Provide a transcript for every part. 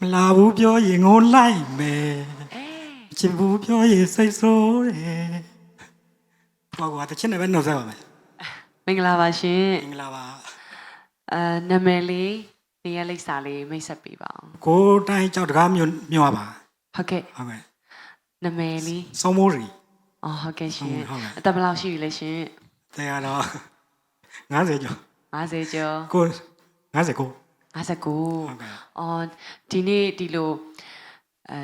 မလာဘူးပြောရင်ငိုလိုက်မယ်အဲချစ်ဘူးပြောရင်စိတ်ဆိုးတယ်ဘာကွာတချင်နဲ့ပဲနှုတ်ဆက်ပါမယ်မင်္ဂလာပါရှင်မင်္ဂလာပါအဲနာမည်လေးနေရာလိပ်စာလေးမိတ်ဆက်ပေးပါအောင်ကိုတိုင်းကြောက်တကားမြို့မြို့ပါဟုတ်ကဲ့ဟုတ်ကဲ့နာမည်လေးစုံမိုးရီအော်ဟုတ်ကဲ့ရှင်ဟုတ်ကဲ့အသက်ဘယ်လောက်ရှိပြီလဲရှင်တရားတော့90ကျော်50ကျော်ကို59 59ဟုတ်ကဲ့အော်ဒီနေ့ဒီလိုအဲ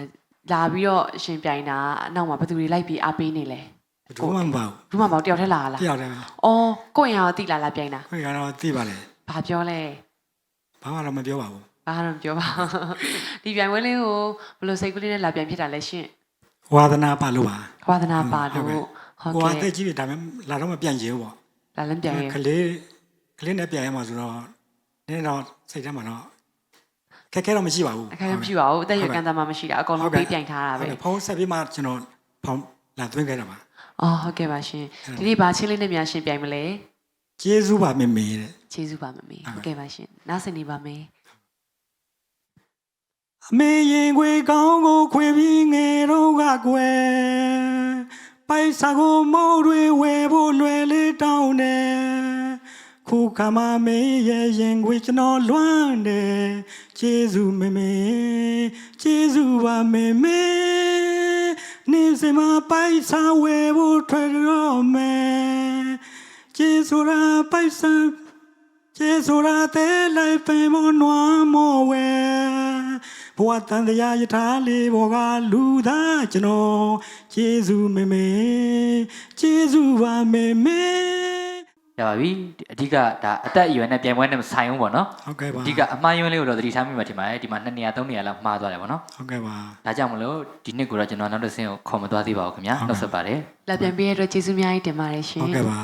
လာပြီးတော့ရှင်ပြိုင်တာအနောက်မှာဘယ်သူတွေလိုက်ပြီးအားပေးနေလဲဘယ်သူမှမပါဘူးမှမဟုတ်တယောက်တည်းလာလားဘူးတယောက်တည်းပဲအော်ကိုယ့်ရင်ရောတိလာလာပြိုင်တာခွေကတော့သိပါလေဘာပြောလဲဘာမှတော့မပြောပါဘူးဘာမှတော့မပြောပါဘူးဒီပြိုင်ပွဲလေးကိုဘယ်လိုစိတ်ကလေးနဲ့လာပြိုင်ဖြစ်တာလဲရှင်ဝါသနာပါလို့ပါဝါသနာပါဟုတ်လို့ကဲ့ဟုတ်ကိုကကဲ့တက်ကြီးပြီဒါပေမဲ့လာတော့မပြန်ချင်ဘူးပေါ့လာလန်းပြိုင်ရင်ကလေးကလေးနဲ့ပြန်ရမှာဆိုတော့ နည်းတော့စိတ်ထဲမှာတော့ခက်ခဲတော့မရှိပါဘူးအခက်အခဲမရှိပါဘူးအသက်အရွယ်ကန့်သတ်မှမရှိတာအကုန်လုံးပြီးပြိုင်ထားတာဟုတ်ပဲကဲ့ဖုန်းဆက်ပြီးမှကျွန်တော်ဖုန်းလာသွင်းခဲ့တာပါအော်ဟုတ်ကဲ့ပါရှင်ဒီနေ့ဘာချင်းလေးနဲ့များရှင်ပြိုင်မလဲကျေးဇူးပါမေမေတဲ့ကျေးဇူးပါမမေဟုတ်ဟုတ်ကဲ့ကဲ့ပါရှင်နားဆင်နေပါမယ်အမေရင်ခွေကောင်းကိုခွေပြီးငယ်တော့ကကွယ်ပိုက်စာကိုမိုးတွေဝယ်ဖို့လွယ်လေးတောင်းတယ် ခုခါမမေရဲ့ရင်ခွေကျွန်တော်လွမ်းတယ်ကျေးဇူးမေမေကျေးဇူးပါမေမေနေစမပိုက်စာဝယ်ဖို့ထွက်တော့မယ်ကျေးဇူးရာပိုက်စာကျေဆိုရာတဲလိုက်ပင်မနွားမောဝဲဘဝတန်တရားယထာလေးဘောကလူသားကျွန်တော်ကျေးဇူးမေမေကျေးဇူးပါမေမေ ရပါပြီအဓိကဒါအသက်အရွယ်နဲ့ပြန်ပွဲနဲ့မဆိုင်ဘူးပေါ့နော်ဟုတ်ကဲ့ပါအဓိကအမှားယွင်းလေးကိုတော့သတိထားမိမှထင်ပါတယ်ဒီမှာ2နေရာ3နေရာလောက်မှားသွားတယ်ပေါ့နော်ဟုတ်ကဲ့ပါဒါကြောင့်မလို့ဒီနှစ်ကိုတော့ကျွန်တော်နောက်တစ်ဆင့်ကိုခေါ်မသွားသေးပါဘူးခင်ဗျာဟုတ်ကဲ့နှုတ်ဆက်ပါတယ်လာပြိုင်ပေးရတဲ့အတွက်ကျေးဇူးအများကြီးတင်ပါတယ်ရှင်ဟုတ်ကဲ့ပါ